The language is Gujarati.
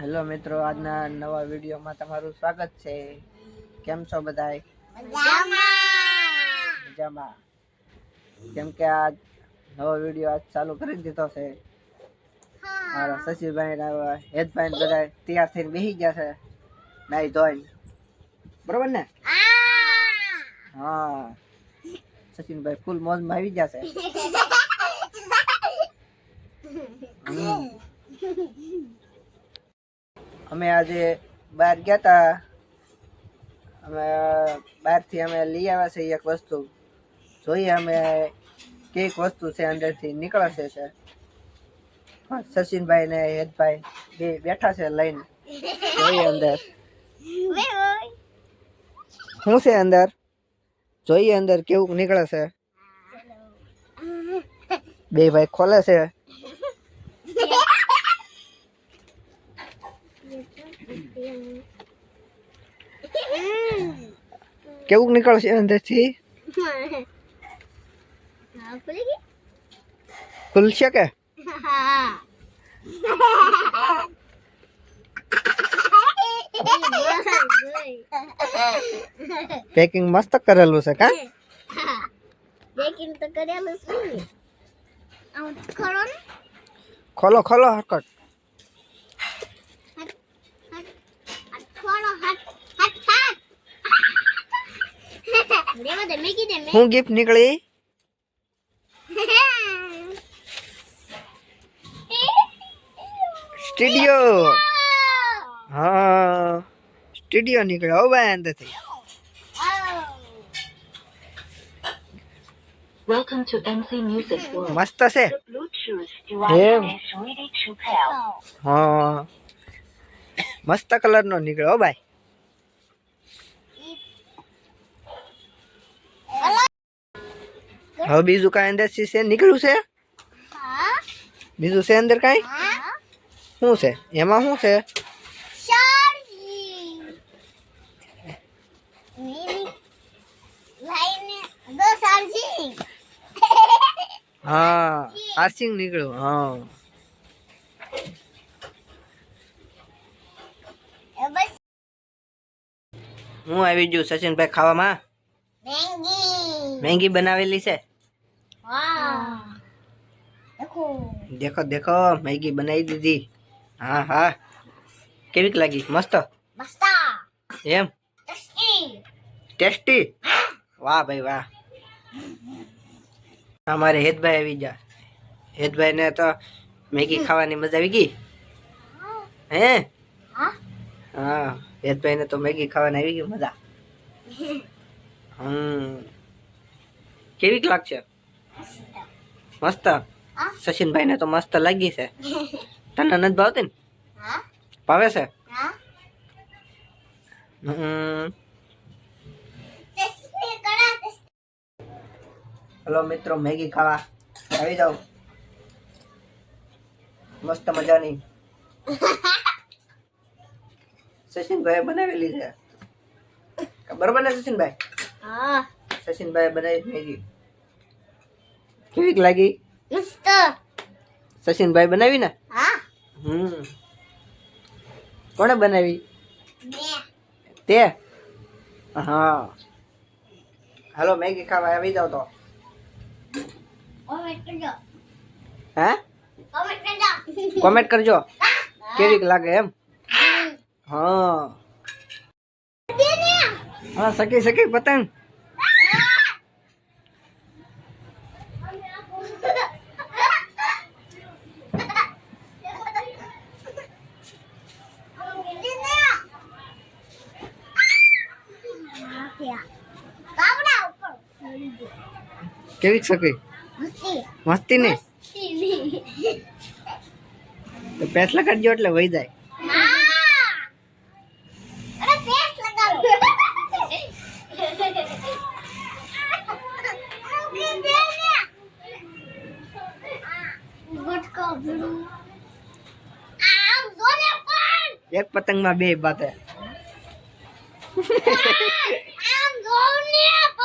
હેલો મિત્રો આજના નવા વિડીયોમાં તમારું સ્વાગત છે. કેમ છો બધાય? મજામાં. કેમ કે આજ નવો વીડિયો આજ ચાલુ કરી દીધો છે. મારા શશીભાઈ હેતભાઈ બધા તૈયાર થઈને બેસી ગયા છે. નાઈ ધોઈને બરોબર ને? હા. સચિનભાઈ ફૂલ મોજમાં આવી ગયા છે. હમ. અમે આજે બહાર ગયા તા. અમે બહારથી અમે લઈ આવ્યા છે એક વસ્તુ. જોઈએ અમે કંઈક વસ્તુ છે, અંદરથી નીકળે છે. સચિનભાઈ ને હેતભાઈ બે બેઠા છે લઈને. જોઈએ અંદર. શું છે અંદર? જોઈએ અંદર કેવું નીકળે છે. બે ભાઈ ખોલે છે. કેવું નીકળશે અંદરથી? ખુલશે કે? પેકિંગ મસ્ત કરેલું છે કા? પેકિંગ તો કરેલું છે. ખોલો ખોલો હરકટ હું ગિફ્ટ નીકળી સ્ટુડિયો હા સ્ટુડિયો નીકળ્યો હો ભાઈ અંદરથી Welcome to MC Music World. મસ્ત છે pair. હા મસ્ત કલર નો નીકળ્યો ભાઈ હવે બીજું કાંઈ અંદર છે? નીકળ્યું છે? બીજું છે અંદર કાંઈ? શું છે? એમાં શું છે? હા આર્સિંગ નીકળ્યું હા. હું આવી ગયું સચિનભાઈ ખાવામાં? મેંગી બનાવેલી છે? દેખો દેખો દેખો મેગી બનાવી દીધી. હા હા. કેવીક લાગી? મસ્ત? મસ્ત. એમ? ટેસ્ટી. ટેસ્ટી? વાહ ભાઈ વાહ. અમારે હેતભાઈ આવી ગયા. હેતભાઈ ને તો મેગી ખાવાની મજા આવી ગઈ? હે? હા. હેતભાઈ ને તો મેગી ખાવાની આવી ગઈ મજા. હમ. કેવીક લાગશે? મસ્ત? સચિનભાઈ ને તો મસ્ત લાગી છે. તને નથી ભાવતી ને? ભાવે છે? હલો મિત્રો મેગી ખાવા આવી જાઓ મસ્ત મજાની. સચિનભાઈ બનાવેલી છે. બરોબર ને સચિનભાઈ? હા. સચિનભાઈ બનાવી મેગી. કેવીક લાગી? મસ્ત. સચિનભાઈ બનાવી ને? હા. હમ. કોણે બનાવી? તે? હા. હાલો મેગી ખાવા આવી જાવ તો. હે? કોમેન્ટ કરજો. કોમેન્ટ કરજો. કેવીક લાગે એમ? હા. હા સકી સકી પતંગ. કેવીક સકી મસ્તી મસ્તી ને મસ્તી તો પેસ લગાડજો એટલે વહી જાય હા અરે પેસ્ટ લગાડો ગુટકો ભીડું આમ જોને